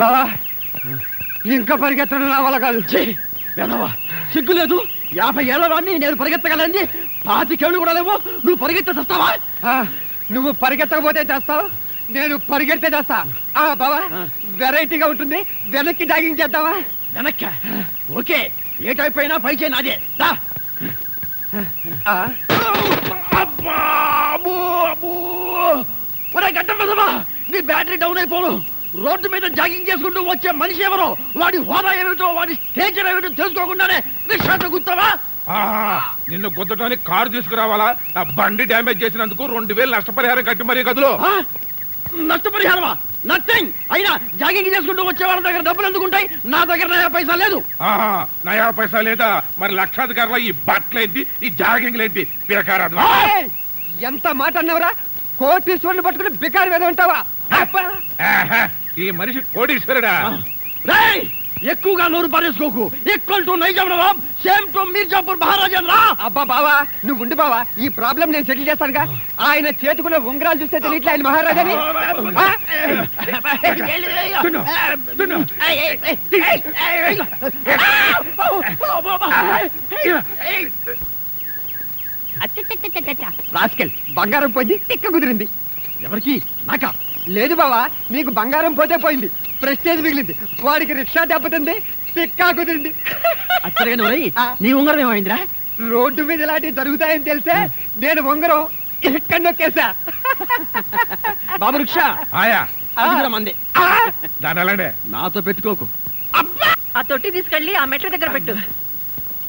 బావా ఇంకా పరిగెత్తడం నా వల్ల కాదు. వెదవా సిగ్గు లేదు. యాభై ఏళ్ళ వాడిని నేను పరిగెత్తగలని పాతికేళ్ళు కూడా లేవు. నువ్వు పరిగెత్త చస్తావా? నువ్వు పరిగెత్తకపోతే చేస్తావు నేను పరిగెడితే చేస్తా. ఆ బావా వెరైటీగా ఉంటుంది. వెనక్కి జాగింగ్ చేద్దామా? వెనక్క? ఓకే ఏ టైప్ అయినా పై చేయి నాదే. నీ బ్యాటరీ డౌన్ అయిపోను. రోడ్డు మీద జాగింగ్ చేసుకుంటూ వచ్చే మనిషి ఎవరో? వాడి హోదా ఏమిటో వాడి స్టేచర్ ఏమిటో తెలుసుకోకుండానే రిక్షాతో గుర్తావా? నిన్ను గుద్దడానికి కారు తీసుకురావాలా? నా బండి డ్యామేజ్ చేసినందుకు రెండు వేలు నష్టపరిహారం కట్టి మరీ గదులు ఆ? నష్టపరిహారమా? నథింగ్ అయినా జాగింగ్ చేసుకుంటూ వచ్చే వాళ్ళ దగ్గర డబ్బులు ఎందుకుంటాయి నా దగ్గర నయా పైసా లేదు. నయా పైసా లేదా? మరి లక్షాధికారుల ఈ బట్టలేంటి ఈ జాగింగ్లేంటి ఏయ్! ఎంత మాట అన్నవరా? కోటీశ్వరుని పట్టుకుని బికారి మీద ఉంటావా? ఈ మనిషి కోటీశ్వరుడా. రేయ్! ఎక్కువగా నోరు పారేసుకోకు. Equal to Nizam Nawab same to Mirzapur మహారాజన్ రా అబ్బా బావా నువ్వు ఉండు బావా. ఈ ప్రాబ్లం నేను సెటిల్ చేస్తానుగా. ఆయన చేతుకున్న ఉంగరాలు చూస్తే తెలియట్లే ఆయన మహారాజాని. రాస్కెల్ బంగారం పోయింది తిక్క కుదిరింది. ఎవరికి? నాకా? లేదు బావా నీకు బంగారం పోతే పోయింది. ప్రెస్టేజ్ మిగిలింది. వాడికి రిక్షా దెబ్బతింది తిక్కా కుదిరింది. ఆ. నీ ఉంగరం ఏమైందిరా? రోడ్డు మీద ఇలాంటివి జరుగుతాయని తెలిసే నేను ఉంగరం ఇక్కడ నొక్కేసా బాబు రిక్షా. ఆయా. ఇదిగోరా మంది. ఆ! దాని ఎలాండే నాతో పెట్టుకోకు. ఆ తొట్టి తీసుకెళ్ళి ఆ మెట్ల దగ్గర పెట్టు.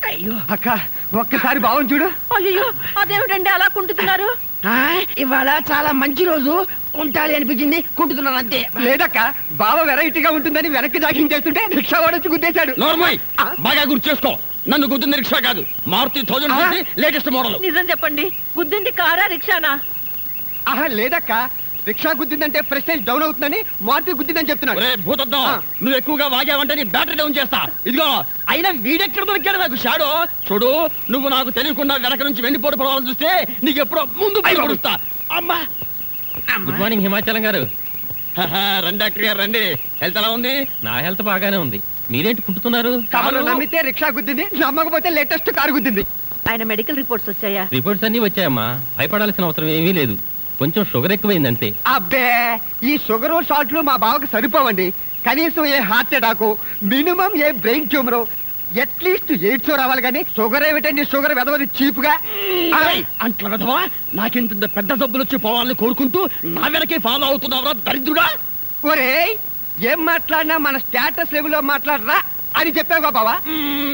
అయ్యో. అక్క ఒక్కసారి బావం చూడు. అయ్యో అదేమిటండి అలా కుంటున్నారు ఇవాళ చాలా మంచి రోజు. ఉంటాలి అనిపించింది. కుంటున్నాను అంతే. లేదక్క బావ వెరైటీగా ఉంటుందని వెనక్కి జాగింగ్ చేస్తుంటే రిక్షా వాడొచ్చి గుద్దేశాడు. నోర్మోయ్. బాగా గుర్తు చేసుకో. నన్ను గుర్తుంది రిక్షా కాదు. మారుతి థౌజండ్. Latest model. నిజం చెప్పండి. గుద్దింది కారా రిక్షానా? ఆహా లేదక్క. రిక్షా గుద్దిందంటే ప్రెస్టేజ్ డౌన్ అవుతుందని మారుతి గుద్దిందని చెప్తున్నాడు. ఒరే భూతద్దం ఆ. నువ్వు ఎక్కువగా వాగావంటే నీ బ్యాటరీ డౌన్ చేస్తా. ఇదిగో అయినా వీడెక్కడ దొరికాడు నాకు షాడో? చూడు నువ్వు నాకు తెలియకుండా వెనక నుంచి వెండిపోటు పడవాలని చూస్తే నీకు ఎప్పుడో ముందు పై పడుస్తా. అమ్మా! గుడ్ మార్నింగ్ హిమాచలం గారు. హహ, రండి డాక్టర్ గారు రండి. హెల్త్ ఎలా ఉంది? నా హెల్త్ బాగానే ఉంది. మీరేంటి కుంటున్నారు కారు? నమ్మితే రిక్షా గుద్దింది నమ్మకపోతే లేటెస్ట్ కారు గుద్దింది. ఆయన మెడికల్ రిపోర్ట్స్ వచ్చాయా? రిపోర్ట్స్ అన్ని వచ్చాయమ్మా. భయపడాల్సిన అవసరం ఏమీ లేదు. కొంచెం షుగర్ ఎక్కువైంది అంతే అబ్బే ఈ షుగర్ షార్ట్లు మా బావకు సరిపోవండి. కనీసం a heart attack minimum a brain tumour at least AIDS రావాలి కానీ షుగర్ ఏమిటండి? షుగర్ వెదవది చీప్గా ఏయ్, అంట్ల విధవా నాకింత పెద్ద డబ్బులు వచ్చి పోవాలని కోరుకుంటూ నా వెనకే ఫాలో అవుతున్నావురా దరిద్రుడా? ఒరే ఏం మాట్లాడినా మన స్టేటస్ లెవెల్లో మాట్లాడరా అని చెప్పావుగా బావా?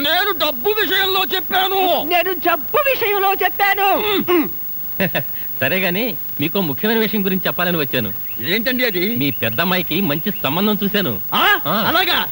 నేను డబ్బు విషయంలో చెప్పాను. నేను జబ్బు విషయంలో చెప్పాను. సరే గాని మీకు ముఖ్యమైన విషయం గురించి చెప్పాలని వచ్చాను. ఏంటండి అది? మీ పెద్దమ్మాయికి మంచి సంబంధం చూశాను. ఆ, ఆ. అలాగా?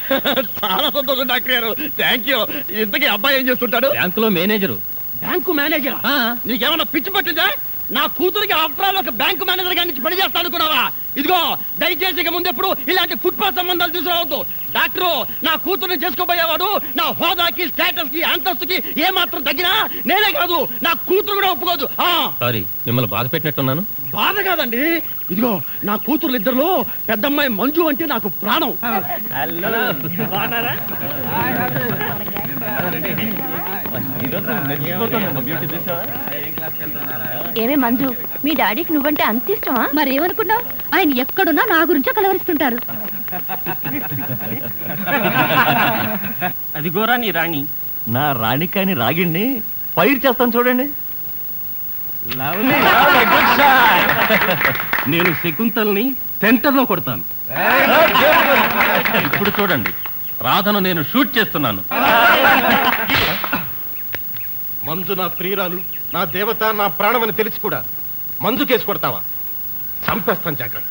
చాలా సంతోషం డాక్టర్ గారు. థ్యాంక్ యూ ఇంతకీ అబ్బాయి ఏం చేస్తుంటాడు? బ్యాంకులో మేనేజరు. Bank manager? ఆ. నీకేమన్నా పిచ్చి పట్టిందా? నా కూతురికి ఆఫ్టర్ ఒక బ్యాంకు మేనేజర్ గారి నుంచి పెళ్ళి చేస్తా అనుకున్నావా? ఇదిగో దయచేసి ఇక ముందెప్పుడు ఇలాంటి ఫుట్పాత్ సంబంధాలు తీసుకురావద్దు. డాక్టరు నా కూతురుని చేసుకోబోయేవాడు నా హోదాకి స్టేటస్కి అంతస్తుకి ఏ మాత్రం తగ్గినా నేనే కాదు నా కూతురు కూడా ఒప్పుకోదు. ఆ. సారీ మిమ్మల్ని బాధ పెట్టినట్టున్నాను. బాధ కాదండి. ఇదిగో నా కూతురు ఇద్దరులో పెద్దమ్మాయి మంజు అంటే నాకు ప్రాణం. ఏమే మంజు మీ డాడీకి నువ్వంటే అంత ఇష్టమా? మరేమనుకున్నావు? ఆయన ఎక్కడున్నా నా గురించే కలవరిస్తుంటారు. అదిగోరా నీ రాణి. నా రాణి కాని రాగిండి పైరు చేస్తాను చూడండి. నేను శకుంతల్ని సెంటర్లో కొడతాను ఇప్పుడు చూడండి. రాధను నేను షూట్ చేస్తున్నాను. మంజు నా ప్రియురాలు నా దేవత నా ప్రాణమని తెలిసి కూడా మంజు కేసు కొడతావా? చంపేస్తాను జాగ్రత్త.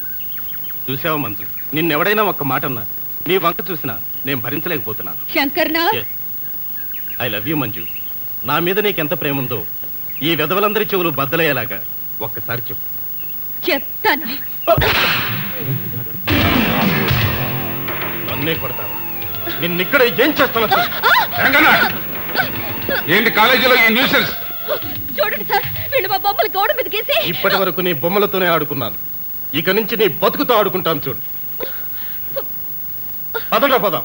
చూసావా మంజు? నిన్నెవడైనా ఒక్క మాట అన్నా నీ వంక చూసినా నేను భరించలేకపోతున్నాను. శంకర్నా? I love you Manju. నా మీద నీకెంత ప్రేమ ఉందో ఈ విధవలందరి చెవులు బద్దలయ్యేలాగా ఒక్కసారి చెప్పు. చెప్తాను. నన్నే కొడతావా? నిన్నిక్కడ ఏం చేస్తాను! ఏంటి కాలేజీలో ఈ న్యూసెన్స్ చూడండి సార్ వీళ్ళు మా బొమ్మలు గోడ మీద గీసి. ఇప్పటి వరకు నీ బొమ్మలతోనే ఆడుకున్నాను. ఇక నుంచి నీ బతుకుతో ఆడుకుంటాను చూడు. పదరా పదం.